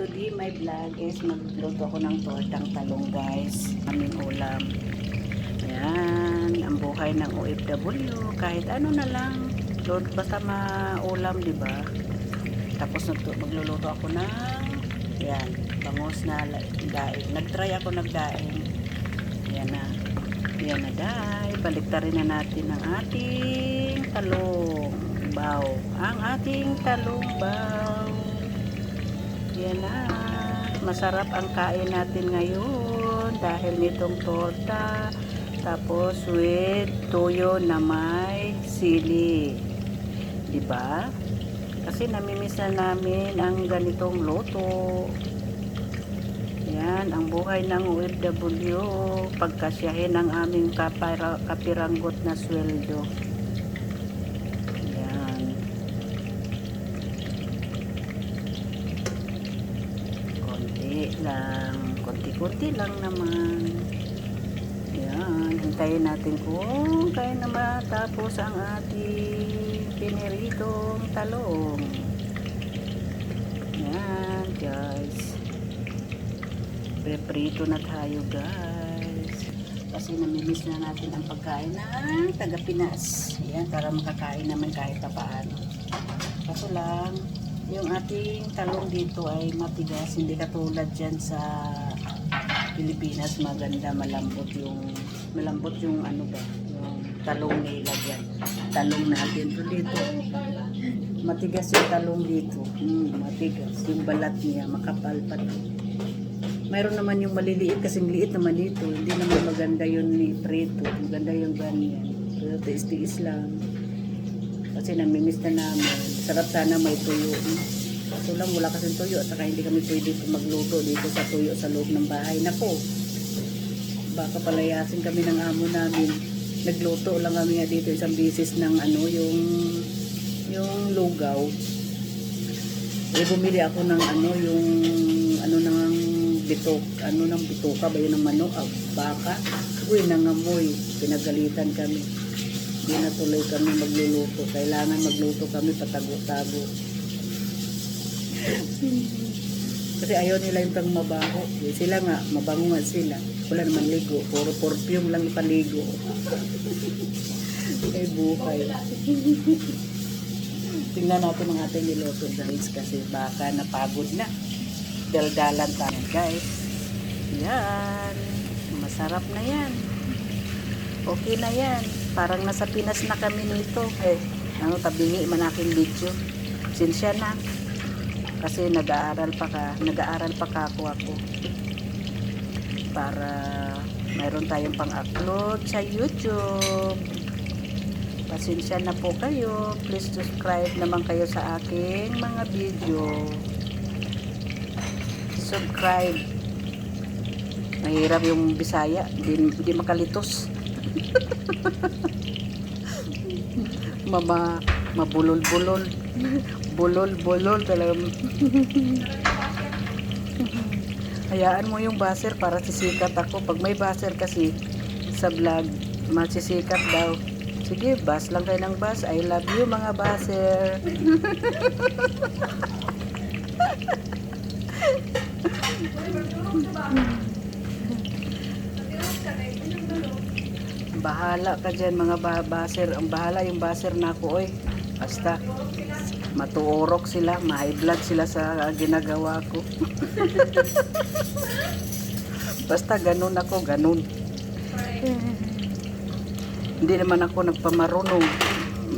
today my vlog is magluto ako ng tortang talong guys. Aming ulam. Ayan, ang buhay ng OFW. Kahit ano na lang. Lord, basta maulam, di ba? Tapos magluluto ako ng yan, bangos na daing. Nag-try ako nagdaing. Yan na. Yan na dahil. Baliktarin na natin ang ating talong baw. Ang ating talong baw. Yan na. Masarap ang kain natin ngayon dahil nitong torta. Tapos with tuyo na may sili. 'Di ba? Kasi namimiss na namin ang ganitong loto. Yan, ang buhay ng OFW. Pagkasyahin ang aming kapiranggot na sweldo. Yan. Konti lang. Konti-konti lang naman. Yan. Hintayin natin kung kaya na matapos ang ating piniritong talong. Yan, guys. Preprito na tayo, guys. Kasi namimiss na natin ang pagkain ng taga Pinas. Yan, para makakain naman kahit pa paano. Kaso lang, yung ating talong dito ay matigas. Hindi katulad dyan sa Pilipinas. Maganda, malambot yung malambot yung ano ba, yung talong nila dyan. Talong natin to dito. Matigas yung talong dito. Hmm, matigas. Yung balat niya, makapal pa. Mayroon naman yung maliliit kasing liit naman dito. Hindi naman maganda yun ni Prito. Maganda yung ganyan. Pero tiis-tiis lang. Kasi namimiss na namin. Sarap sana may tuyo. Kaso lang wala kasing tuyo. At saka hindi kami pwede magluto dito sa tuyo sa loob ng bahay. Nako, baka palayasin kami ng amo namin. Nagluto lang kami nga dito isang bisis ng ano, yung yung lugaw. Eh, bumili ako ng ano, yung ano nang bitok, ano nang bitoka ba yun ng manok, ah, baka. Uy, nangamoy. Pinagalitan kami. Hindi na tuloy kami magluluto. Kailangan magluto kami patago-tago. Kasi ayaw nila yung pang mabaho. Eh, Sila nga, mabango nga sila. Wala naman ligo. Puro perfume lang ipaligo. Ay, buhay. Tingnan natin ang ating niloto guys kasi baka napagod na. Daldalan tayo guys. Yan. Masarap na yan. Okay na yan. Parang nasa Pinas na kami nito. Eh, ano, tabingi man aking video. Sinsya na. Kasi nag-aaral pa ka, nag-aaral pa ka ako ako. Para mayroon tayong pang-upload sa YouTube. Pasensya na po kayo. Please subscribe naman kayo sa aking mga video. Subscribe. Mahirap yung Bisaya. Hindi, hindi makalitos. Mama, mabulol-bulol. Bulol-bulol talaga. Hayaan mo yung baser para sisikat ako. Pag may baser kasi sa vlog, masisikat daw. Sige, bas lang kayo ng bas. I love you mga baser. Bahala ka dyan mga ba- baser. Ang bahala yung baser na ako oy. Basta matuorok sila, ma-high blood sila sa ginagawa ko. Basta ganun ako, ganun. Hindi naman ako nagpamarunong.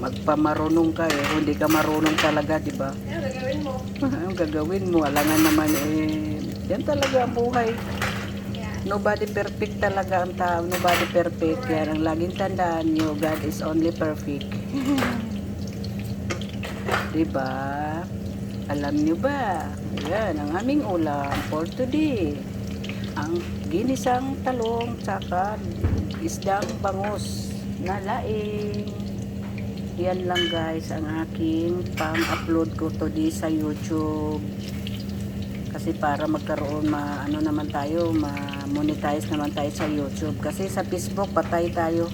Magpamarunong ka eh. Hindi ka marunong talaga, di ba? Ang gagawin mo, alangan naman eh. Yan talaga ang buhay. Nobody perfect talaga ang tao. Nobody perfect. Yan ang laging tandaan nyo. God is only perfect. diba? Alam nyo ba? Yan ang aming ulam for today. Ang ginisang talong tsaka isdang bangus na laing. Yan lang guys ang aking pang-upload ko today sa YouTube kasi para magkaroon ma ano naman tayo ma-monetize naman tayo sa YouTube kasi sa Facebook patay tayo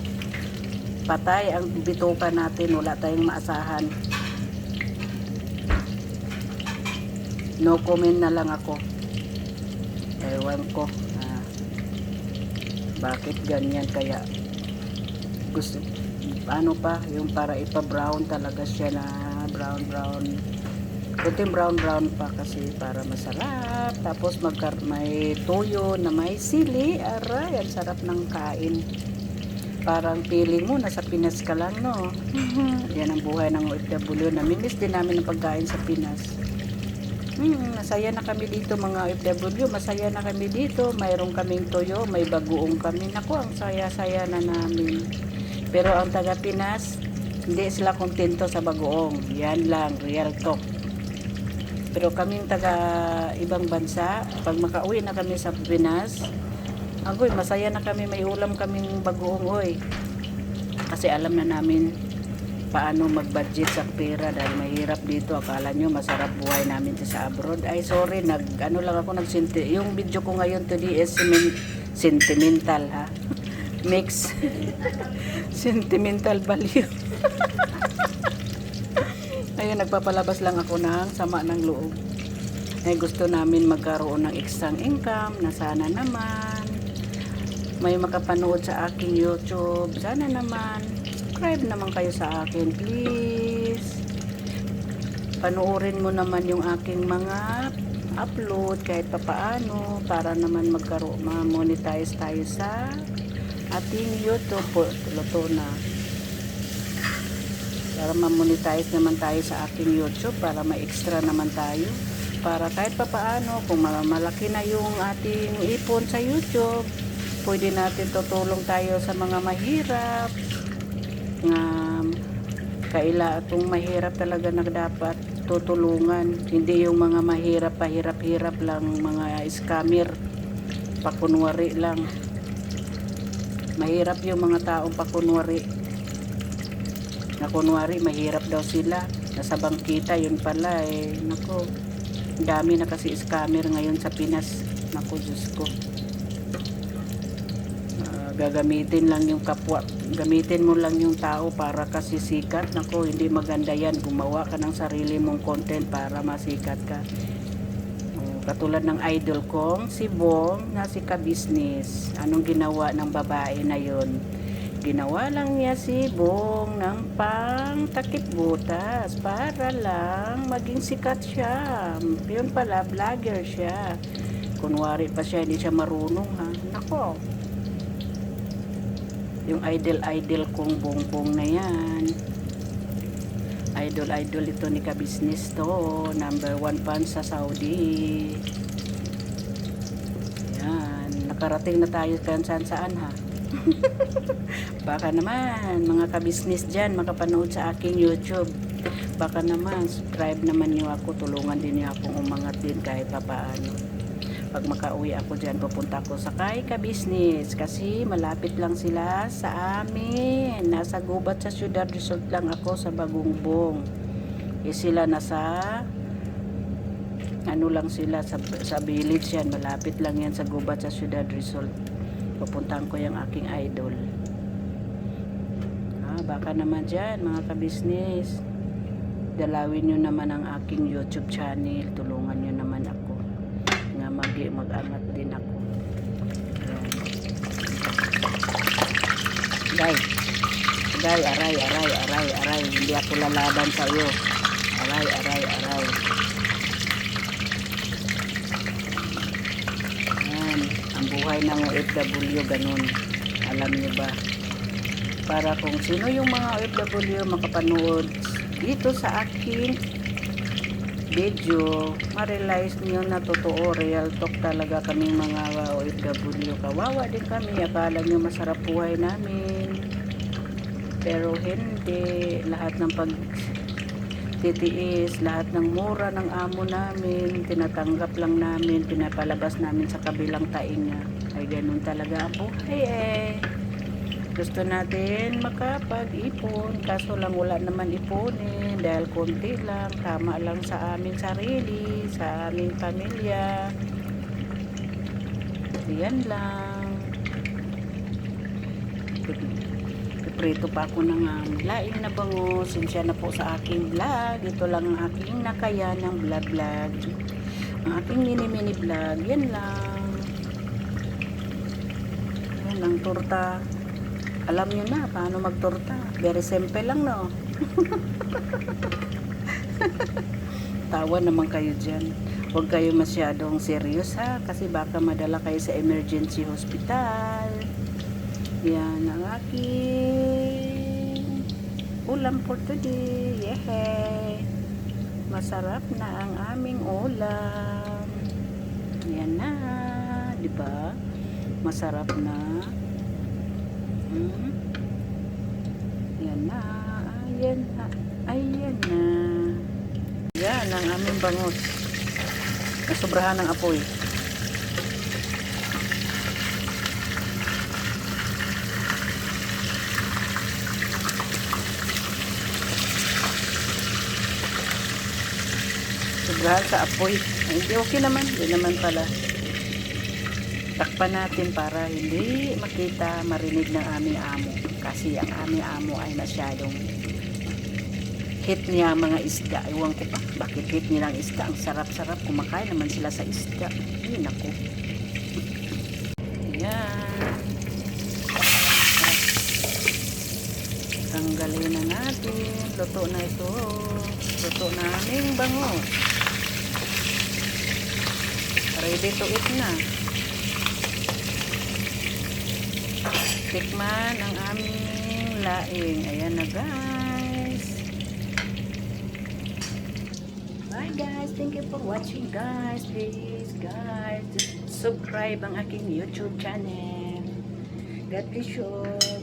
patay ang bituka natin wala tayong maasahan no comment na lang ako. Ewan ko. ah, bakit ganyan kaya? Gusto ano pa yung para ipa-brown talaga siya na brown brown. Puting brown brown pa kasi para masarap. Tapos magkar may toyo na may sili. Aray ang sarap ng kain. Parang feeling mo nasa Pinas ka lang no? Yan ang buhay ng OFW namimiss din namin ang pagkain sa Pinas Hmm, masaya na kami dito mga OFW, masaya na kami dito, mayroon kaming toyo, may bagoong kami. Naku, ang saya-saya na namin. Pero ang taga Pinas, hindi sila kontento sa bagoong. Yan lang, real talk. Pero kaming taga ibang bansa, pag makauwi na kami sa Pinas, agoy, masaya na kami, may ulam kaming bagoong, oy. Kasi alam na namin paano mag-budget sa pera dahil mahirap dito. Akala nyo masarap buhay namin dito sa abroad. Ay, sorry, nag, ano lang ako nagsinti. Yung video ko ngayon today is sentimental, ha? Mix. sentimental value. Ayun, nagpapalabas lang ako ng sama ng loob. Ay, gusto namin magkaroon ng extra income na sana naman may makapanood sa aking YouTube. Sana naman, subscribe naman kayo sa akin, please. Panoorin mo naman yung aking mga upload kahit papaano para naman magkaroon, ma-monetize tayo sa ating YouTube. Po, na. Para ma-monetize naman tayo sa aking YouTube para ma-extra naman tayo. Para kahit papaano, kung ma- malaki na yung ating ipon sa YouTube, pwede natin tutulong tayo sa mga mahirap nga kaila itong mahirap talaga na dapat tutulungan. Hindi yung mga mahirap pahirap-hirap lang mga scammer pakunwari lang. Mahirap yung mga taong pakunwari. Na kunwari mahirap daw sila. Nasa bangkita yun pala eh. Nako dami na kasi scammer ngayon sa Pinas. Nako Diyos ko gagamitin lang yung kapwa gamitin mo lang yung tao para kasi sikat. Nako hindi maganda yan. Gumawa ka ng sarili mong content para masikat ka. Oh, katulad ng idol kong si Bong na si ka-business. Anong ginawa ng babae na yon ginawa lang niya si Bong ng pang takip butas para lang maging sikat siya. Yun pala vlogger siya. Kunwari pa siya hindi siya marunong ha? Nako yung idol-idol kong bongbong na yan. Idol-idol ito ni ka-business to. Number one fan sa Saudi. Yan. Nakarating na tayo kung saan saan ha. Baka naman, mga ka-business dyan, makapanood sa aking YouTube. Baka naman, subscribe naman niyo ako. Tulungan din niyo akong umangat din kahit papaano pag makauwi ako dyan, pupunta ako sa kay ka-business kasi malapit lang sila sa amin. Nasa gubat sa Ciudad Resort lang ako sa Bagungbong. Eh sila nasa ano lang sila sa, sa village yan. Malapit lang yan sa gubat sa Ciudad Resort. Pupuntahan ko yung aking idol. Ah, baka naman dyan mga ka-business. Dalawin nyo naman ang aking YouTube channel. Tulungan nga mag mag-angat din ako. Guys, guys, aray, aray, aray, aray. Hindi ako lalaban sa iyo. Aray, aray, aray. Ayan, ang buhay ng OFW ganun. Alam niyo ba? Para kung sino yung mga OFW makapanood dito sa aking video, ma-realize niyo na totoo, real talk talaga kaming mga OFW. Kawawa din kami, akala niyo masarap buhay namin. Pero hindi, lahat ng pag titiis, lahat ng mura ng amo namin, tinatanggap lang namin, pinapalabas namin sa kabilang tainga. Ay ganun talaga ang buhay eh. Gusto natin makapag-ipon, kaso lang wala naman ipunin dahil konti lang, tama lang sa aming sarili, sa aming pamilya. Yan lang. magprito pa ako ng um, laing na bango. Sinsya na po sa aking vlog. Ito lang ang aking nakaya ng vlog vlog. Ang aking mini mini vlog. Yan lang. Yan ang torta. Alam nyo na paano magtorta. Very simple lang no. Tawa naman kayo dyan. Huwag kayo masyadong serious ha. Kasi baka madala kayo sa emergency hospital. Yan ang aking ulam for today. Yehey! Masarap na ang aming ulam. Yan na. Di ba? Masarap na. Hmm? Yan na. Ayan na. Ayan na. Yan ang aming bangus. Nasobrahan ng apoy. Sobrahan sa apoy. Hindi okay naman. Hindi naman pala. Takpan natin para hindi makita, marinig ng aming amo. Kasi ang aming amo ay masyadong hit niya mga isda. Iwan ko pa, bakit hit nila ang isda? Ang sarap-sarap. Kumakain naman sila sa isda. Ay, naku. Ayan. Tanggalin na natin. Luto na ito. Luto na aming bango. Ready to eat na. Tikman ang aming laing. Ayan na guys. Bye guys. Thank you for watching guys. Please guys. Subscribe ang aking YouTube channel. God bless you.